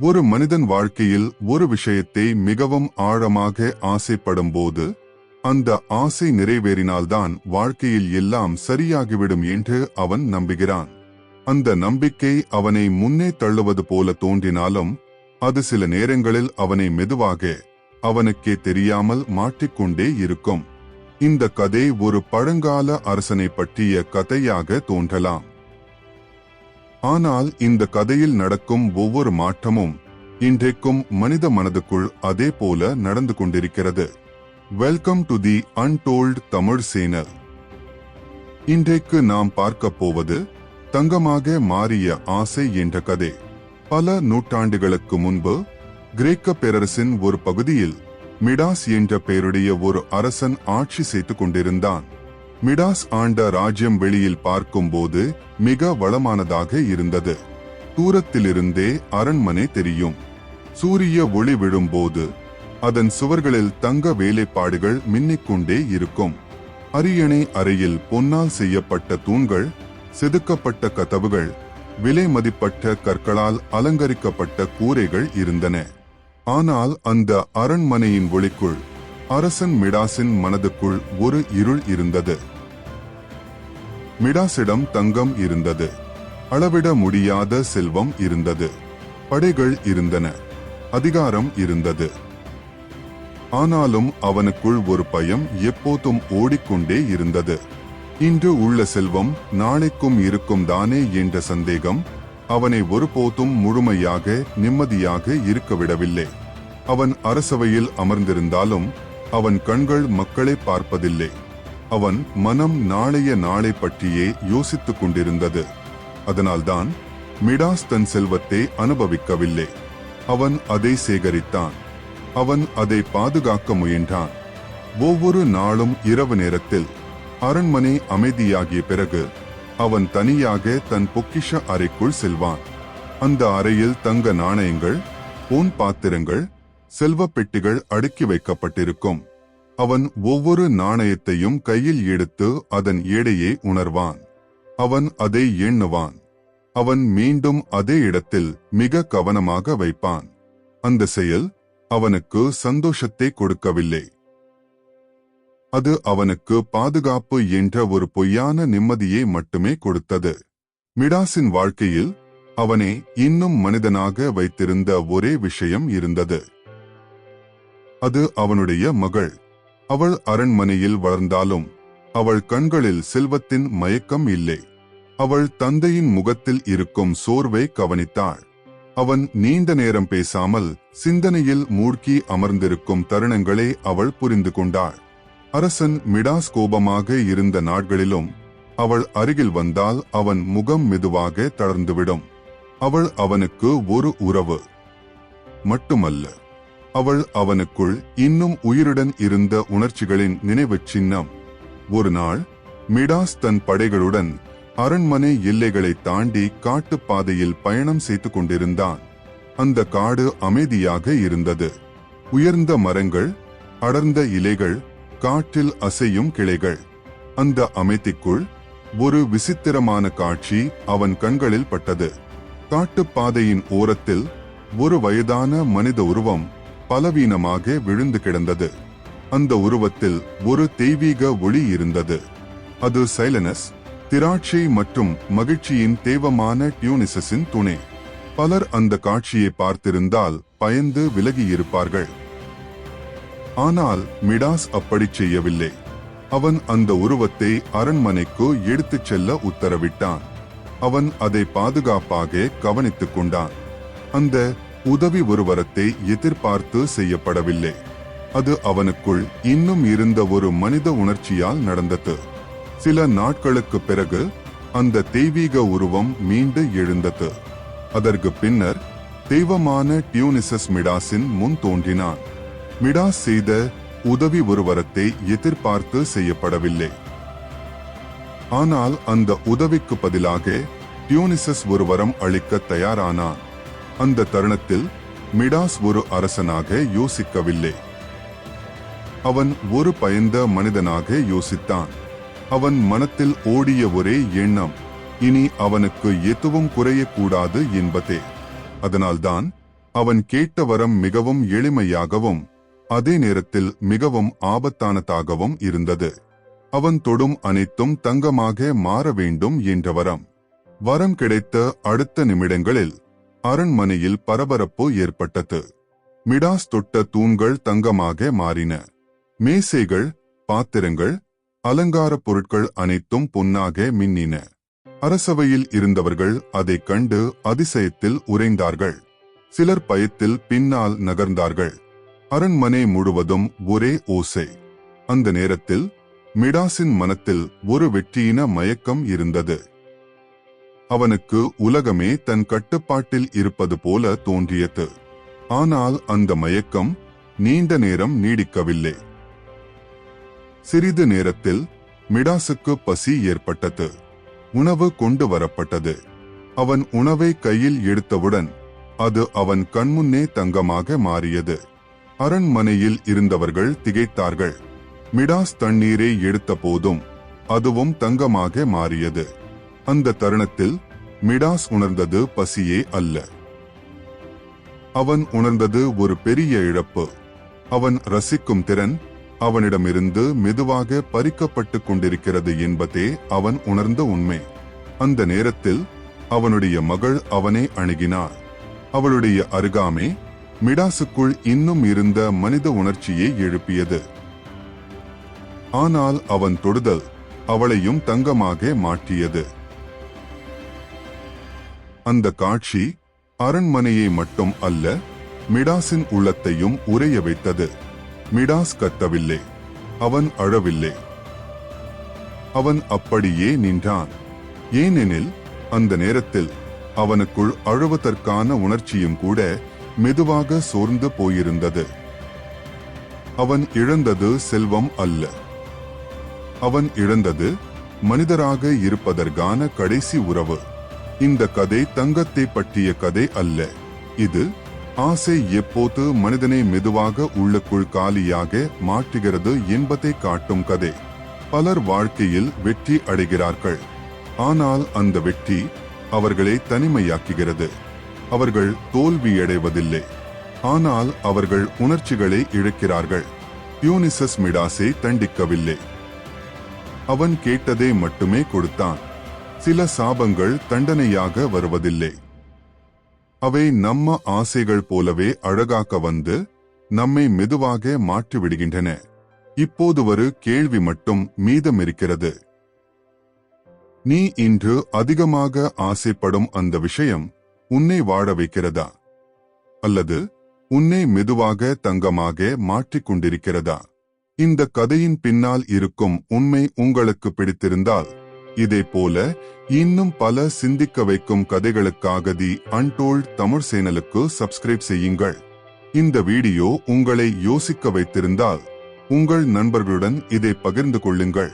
ஒரு மனிதன் வாழ்க்கையில் ஒரு விஷயத்தை மிகவும் ஆழமாக ஆசைப்படும் போது அந்த ஆசை நிறைவேறினால்தான் வாழ்க்கையில் எல்லாம் சரியாகிவிடும் என்று அவன் நம்புகிறான். அந்த நம்பிக்கை அவனை முன்னே தள்ளுவது போல தோன்றினாலும் அது சில நேரங்களில் அவனை மெதுவாக அவனுக்கே தெரியாமல் மாட்டிக்கொண்டே இருக்கும். இந்த கதை ஒரு பழங்கால அரசனை பற்றிய கதையாக தோன்றலாம். ஆனால் இந்த கதையில் நடக்கும் ஒவ்வொரு மாற்றமும் இன்றைக்கும் மனித மனதுக்குள் அதே போல நடந்து கொண்டிருக்கிறது. Welcome to the untold Tamil channel இன்றைக்கு நாம் பார்க்க போவது தங்கமாக மாறிய ஆசை என்ற கதை. பல நூற்றாண்டுகளுக்கு முன்பு கிரேக்க பேரரசின் ஒரு பகுதியில் மிடாஸ் என்ற பெயருடைய ஒரு அரசன் ஆட்சி செய்து கொண்டிருந்தான். மிடாஸ் ஆண்ட ராஜ்யம் வெளியில் பார்க்கும்போது மிக வளமானதாக இருந்தது. தூரத்திலிருந்தே அரண்மனை தெரியும். சூரிய ஒளி விழும்போது அதன் சுவர்களில் தங்க வேலைப்பாடுகள் மின்னிக்கொண்டே இருக்கும். அரியணை அறையில் பொன்னால் செய்யப்பட்ட தூண்கள் செதுக்கப்பட்ட கதவுகள் விலை மதிப்பட்ட கற்களால் அலங்கரிக்கப்பட்ட கூரைகள் இருந்தன. ஆனால் அந்த அரண்மனையின் ஒளிக்குள் அரசன் மிடாசின் மனதுக்குள் ஒரு இருள் இருந்தது. மிடாசிடம் தங்கம் இருந்தது. அளவிட முடியாத செல்வம் இருந்தது. படைகள் இருந்தன. அதிகாரம் இருந்தது. ஆனாலும் அவனுக்குள் ஒரு பயம் எப்போதும் ஓடிக்கொண்டே இருந்தது. இன்று உள்ள செல்வம் நாளைக்கும் இருக்கும் தானே என்ற சந்தேகம் அவனை ஒருபோதும் முழுமையாக நிம்மதியாக இருக்கவிடவில்லை. அவன் அரசவையில் அமர்ந்திருந்தாலும் அவன் கண்கள் மக்களை பார்ப்பதில்லை. அவன் மனம் நாளைய நாளை பற்றியே யோசித்துக் கொண்டிருந்தது. அதனால்தான் மிடாஸ் தன் செல்வத்தை அனுபவிக்கவில்லை. அவன் அதை சேகரித்தான். அவன் அதை பாதுகாக்க முயன்றான். ஒவ்வொரு நாளும் இரவு நேரத்தில் அரண்மனை அமைதியாகிய பிறகு அவன் தனியாக தன் பொக்கிஷ அறைக்குள் செல்வான். அந்த அறையில் தங்க நாணயங்கள் பொன் பாத்திரங்கள் செல்வ பெட்டிகள் அடுக்கி வைக்கப்பட்டிருக்கும். அவன் ஒவ்வொரு நாணயத்தையும் கையில் எடுத்து அதன் எடையை உணர்வான். அவன் அதை எண்ணுவான். அவன் மீண்டும் அதே இடத்தில் மிக கவனமாக வைப்பான். அந்த செயல் அவனுக்கு சந்தோஷத்தை கொடுக்கவில்லை. அது அவனுக்கு பாதுகாப்பு என்ற ஒரு பொய்யான நிம்மதியை மட்டுமே கொடுத்தது. மிடாசின் வாழ்க்கையில் அவனை இன்னும் மனிதனாக வைத்திருந்த ஒரே விஷயம் இருந்தது. அது அவனுடைய மகள். அவள் அரண்மனையில் வளர்ந்தாலும் அவள் கண்களில் செல்வத்தின் மயக்கம் இல்லை. அவள் தந்தையின் முகத்தில் இருக்கும் சோர்வை கவனித்தாள். அவன் நீண்ட நேரம் பேசாமல் சிந்தனையில் மூழ்கி அமர்ந்திருக்கும் தருணங்களை அவள் புரிந்து கொண்டாள். அரசன் மிடாஸ் கோபமாக இருந்த நாட்களிலும் அவள் அருகில் வந்தால் அவன் முகம் மெதுவாக தளர்ந்துவிடும். அவள் அவனுக்கு ஒரு உறவு மட்டுமல்ல. அவள் அவனுக்குள் இன்னும் உயிருடன் இருந்த உணர்ச்சிகளின் நினைவு சின்னம். ஒரு நாள் மிடாஸ் தன் படைகளுடன் அரண்மனை எல்லைகளை தாண்டி காட்டுப்பாதையில் பயணம் செய்து கொண்டிருந்தான். அந்த காடு அமைதியாக இருந்தது. உயர்ந்த மரங்கள் அடர்ந்த இலைகள் காற்றில் அசையும் கிளைகள். அந்த அமைதிக்குள் ஒரு விசித்திரமான காட்சி அவன் கண்களில் பட்டது. காட்டுப்பாதையின் ஓரத்தில் ஒரு வயதான மனித உருவம் பலவீனமாக விழுந்து கிடந்தது. அந்த உருவத்தில் ஒரு தெய்வீக ஒளி இருந்தது. அது சைலனஸ் திராட்சை மற்றும் மகிழ்ச்சியின் தேவமான டியூனிசஸின் துணை. பலர் அந்த காட்சியை பார்த்திருந்தால் பயந்து விலகியிருப்பார்கள். ஆனால் மிடாஸ் அப்படி செய்யவில்லை. அவன் அந்த உருவத்தை அரண்மனைக்கு எடுத்துச் செல்ல உத்தரவிட்டான். அவன் அதை பாதுகாப்பாக கவனித்துக் கொண்டான். அந்த உதவி ஒருவரத்தை எதிர்பார்த்து செய்யப்படவில்லை. அது அவனுக்குள் இன்னும் இருந்த ஒரு மனித உணர்ச்சியால் நடந்தது. சில நாட்களுக்கு பிறகு அந்த தெய்வீக உருவம் மீண்டு எழுந்தது. அதற்கு பின்னர் தெய்வமான டியூனிசஸ் மிடாஸின் முன் தோன்றினான். மிடாஸ் செய்த உதவி ஒருவரத்தை எதிர்பார்த்து செய்யப்படவில்லை. ஆனால் அந்த உதவிக்கு பதிலாக டியூனிசஸ் ஒருவரம் அளிக்க தயாரானான். அந்த தருணத்தில் மிடாஸ் ஒரு அரசனாக யோசிக்கவில்லை. அவன் ஒரு பயந்த மனிதனாக யோசித்தான். அவன் மனத்தில் ஓடிய ஒரே எண்ணம் இனி அவனுக்கு எதுவும் குறையக்கூடாது என்பதே. அதனால்தான் அவன் கேட்ட வரம் மிகவும் எளிமையாகவும் அதே நேரத்தில் மிகவும் ஆபத்தானதாகவும் இருந்தது. அவன் தொடும் அனைத்தும் தங்கமாக மாற வேண்டும் என்ற வரம். வரம் கிடைத்த அடுத்த நிமிடங்களில் அரண்மனையில் பரபரப்பு ஏற்பட்டது. மிடாஸ் தொட்ட தூண்கள் தங்கமாக மாறின. மேசைகள் பாத்திரங்கள் அலங்காரப் பொருட்கள் அனைத்தும் பொன்னாக மின்னின. அரசவையில் இருந்தவர்கள் அதைக் கண்டு அதிசயத்தில் உறைந்தார்கள். சிலர் பயத்தில் பின்னால் நகர்ந்தார்கள். அரண்மனை முழுவதும் ஒரே ஓசை. அந்த நேரத்தில் மிடாஸின் மனத்தில் ஒரு வெற்றியின மயக்கம் இருந்தது. அவனுக்கு உலகமே தன் கட்டுப்பாட்டில் இருப்பது போல தோன்றியது. ஆனால் அந்த மயக்கம் நீண்ட நேரம் நீடிக்கவில்லை. சிறிது நேரத்தில் மிடாசுக்கு பசி ஏற்பட்டது. உணவு கொண்டு வரப்பட்டது. அவன் உணவை கையில் எடுத்தவுடன் அது அவன் கண்முன்னே தங்கமாக மாறியது. அரண்மனையில் இருந்தவர்கள் திகைத்தார்கள். மிடாஸ் தண்ணீரை எடுத்த போதும் அதுவும் தங்கமாக மாறியது. அந்த தருணத்தில் மிடாஸ் உணர்ந்தது பசியே அல்ல. அவன் உணர்ந்தது ஒரு பெரிய இழப்பு. அவன் ரசிக்கும் திறன் அவனிடமிருந்து மெதுவாக பறிக்கப்பட்டு கொண்டிருக்கிறது என்பதே அவன் உணர்ந்த உண்மை. அந்த நேரத்தில் அவனுடைய மகள் அவனை அணுகினார் அவளுடைய அருகாமை மிடாசுக்குள் இன்னும் இருந்த மனித உணர்ச்சியை எழுப்பியது. ஆனால் அவன் தொடுதல் அவளையும் தங்கமாக மாற்றியது. அந்த காட்சி அரண்மனையை மட்டும் அல்ல மிடாஸின் உள்ளத்தையும் உரைய வைத்தது. மிடாஸ் கத்தவில்லை அவன் அழவில்லை. அவன் அப்படியே நின்றான். ஏனெனில் அந்த நேரத்தில் அவனுக்குள் அழுவதற்கான உணர்ச்சியும் கூட மெதுவாக சோர்ந்து போயிருந்தது. அவன் இழந்தது செல்வம் அல்ல. அவன் இழந்தது மனிதராக இருப்பதற்கான கடைசி உறவு. இந்த கதை தங்கத்தை பற்றிய கதை அல்ல. இது ஆசை எப்போது மனிதனை மெதுவாக உள்ளுக்குள் காலியாக மாற்றுகிறது என்பதை காட்டும் கதை. பலர் வாழ்க்கையில் வெற்றி அடைகிறார்கள். ஆனால் அந்த வெற்றி அவர்களை தனிமையாக்குகிறது. அவர்கள் தோல்வியடைவதில்லை ஆனால் அவர்கள் உணர்ச்சிகளை இழக்கிறார்கள். யூனிசஸ் மிடாசை தண்டிக்கவில்லை. அவன் கேட்டதை மட்டுமே கொடுத்தான். சில சாபங்கள் தண்டனையாக வருவதில்லை. அவை நம்ம ஆசைகள் போலவே அழகாக்க வந்து நம்மை மெதுவாக மாற்றிவிடுகின்றன. இப்போது ஒரு கேள்வி மட்டும் மீதமிருக்கிறது. நீ இன்று அதிகமாக ஆசைப்படும் அந்த விஷயம் உன்னை வாழ வைக்கிறதா? அல்லது உன்னை மெதுவாக தங்கமாக மாற்றிக்கொண்டிருக்கிறதா இந்த கதையின் பின்னால் இருக்கும் உண்மை உங்களுக்கு பிடித்திருந்தால் இதே போல இன்னும் பல சிந்திக்க வைக்கும் கதைகளுக்காக தி அன்டோல்ட் தமிழ் சேனலுக்கு சப்ஸ்கிரைப் செய்யுங்கள். இந்த வீடியோ உங்களை யோசிக்க வைத்திருந்தால் உங்கள் நண்பர்களுடன் இதை பகிர்ந்து கொள்ளுங்கள்.